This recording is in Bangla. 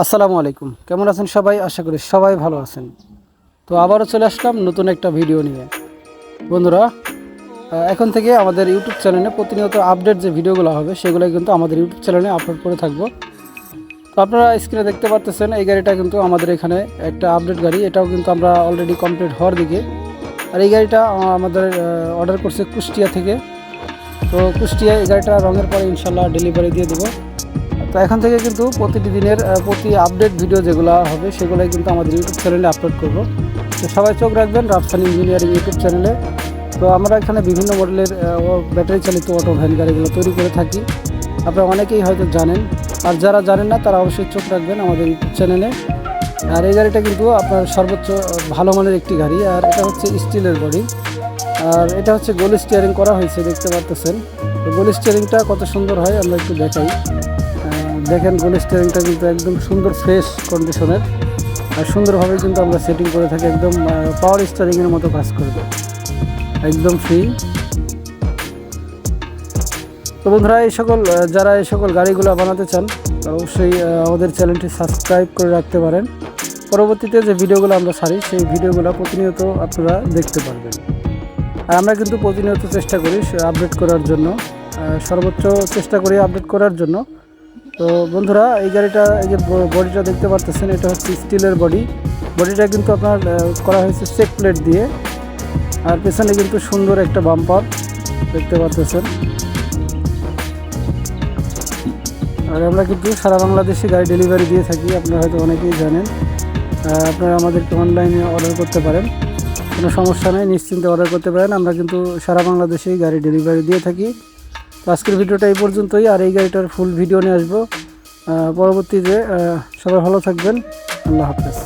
আসসালামু আলাইকুম। কেমন আছেন সবাই? আশা করি সবাই ভালো আছেন। তো আবারও চলে আসলাম নতুন একটা ভিডিও নিয়ে। বন্ধুরা এখন থেকে আমাদের ইউটিউব চ্যানেলে প্রতিনিয়ত আপডেট যে ভিডিওগুলো হবে সেগুলো কিন্তু আমাদের ইউটিউব চ্যানেলে আপলোড করে থাকব। তো আপনারা স্ক্রিনে দেখতে পারতেছেন, এই গাড়িটা কিন্তু আমাদের এখানে একটা আপডেট গাড়ি। এটাও কিন্তু আমরা অলরেডি কমপ্লিট হওয়ার দিকে। আর এই গাড়িটা আমাদের অর্ডার করছে কুষ্টিয়া থেকে। তো কুষ্টিয়া এই গাড়িটা রঙের পরে ইনশাল্লাহ ডেলিভারি দিয়ে দেবো। তো এখান থেকে কিন্তু প্রতিটি দিনের প্রতি আপডেট ভিডিও যেগুলো হবে, সেগুলোই কিন্তু আমাদের ইউটিউব চ্যানেলে আপলোড করব। তো সবাই চোখ রাখবেন রাফসান ইঞ্জিনিয়ারিং ইউটিউব চ্যানেলে তো আমরা এখানে বিভিন্ন মডেলের ব্যাটারি চালিত অটো ভ্যান গাড়িগুলো তৈরি করে থাকি। আপনারা অনেকেই হয়তো জানেন, আর যারা জানেন না, তারা অবশ্যই চোখ রাখবেন আমাদের ইউটিউব চ্যানেলে আর এই গাড়িটা কিন্তু আপনার সর্বোচ্চ ভালো মানের একটি গাড়ি, আর এটা হচ্ছে স্টিলের বডি আর এটা হচ্ছে গোল স্টিয়ারিং করা হয়েছে, দেখতে পারতেছেন। গোল স্টিয়ারিংটা কত সুন্দর হয়, আমরা একটু দেখাই। দেখেন গোল স্টিয়ারিংটা কিন্তু একদম সুন্দর ফ্রেশ কন্ডিশনের আর সুন্দরভাবে কিন্তু আমরা সেটিং করে থাকি, একদম পাওয়ার স্টিয়ারিংয়ের মতো কাজ করবে। একদম ফ্রি তো বন্ধুরা, এই সকল যারা এই সকল গাড়িগুলো বানাতে চান, অবশ্যই আমাদের চ্যানেলটি সাবস্ক্রাইব করে রাখতে পারেন। পরবর্তীতে যে ভিডিওগুলো আমরা সারি, সেই ভিডিওগুলো প্রতিনিয়ত আপনারা দেখতে পারবেন। আর আমরা কিন্তু প্রতিনিয়ত চেষ্টা করি আপডেট করার জন্য। সর্বোচ্চ চেষ্টা করি আপডেট করার জন্য। তো বন্ধুরা, এই গাড়িটা, এই যে বডিটা দেখতে পারতেছেন, এটা হচ্ছে স্টিলের বডি। বডিটা কিন্তু আপনার করা হয়েছে চেক প্লেট দিয়ে। আর পেছনে কিন্তু সুন্দর একটা বাম্পার দেখতে পারতেছেন। আর আমরা কিন্তু সারা বাংলাদেশে গাড়ি ডেলিভারি দিয়ে থাকি, আপনারা হয়তো অনেকেই জানেন। আপনারা আমাদেরকে অনলাইনে অর্ডার করতে পারেন। কোনো সমস্যা নেই, নিশ্চিন্তে অর্ডার করতে পারেন। আমরা কিন্তু সারা বাংলাদেশেই গাড়ি ডেলিভারি দিয়ে থাকি। তো আজকের ভিডিওটা এই পর্যন্তই, আর এই গাড়িটার ফুল ভিডিও নিয়ে আসব। পরবর্তীতে সবাই ভালো থাকবেন। আল্লাহ হাফেজ।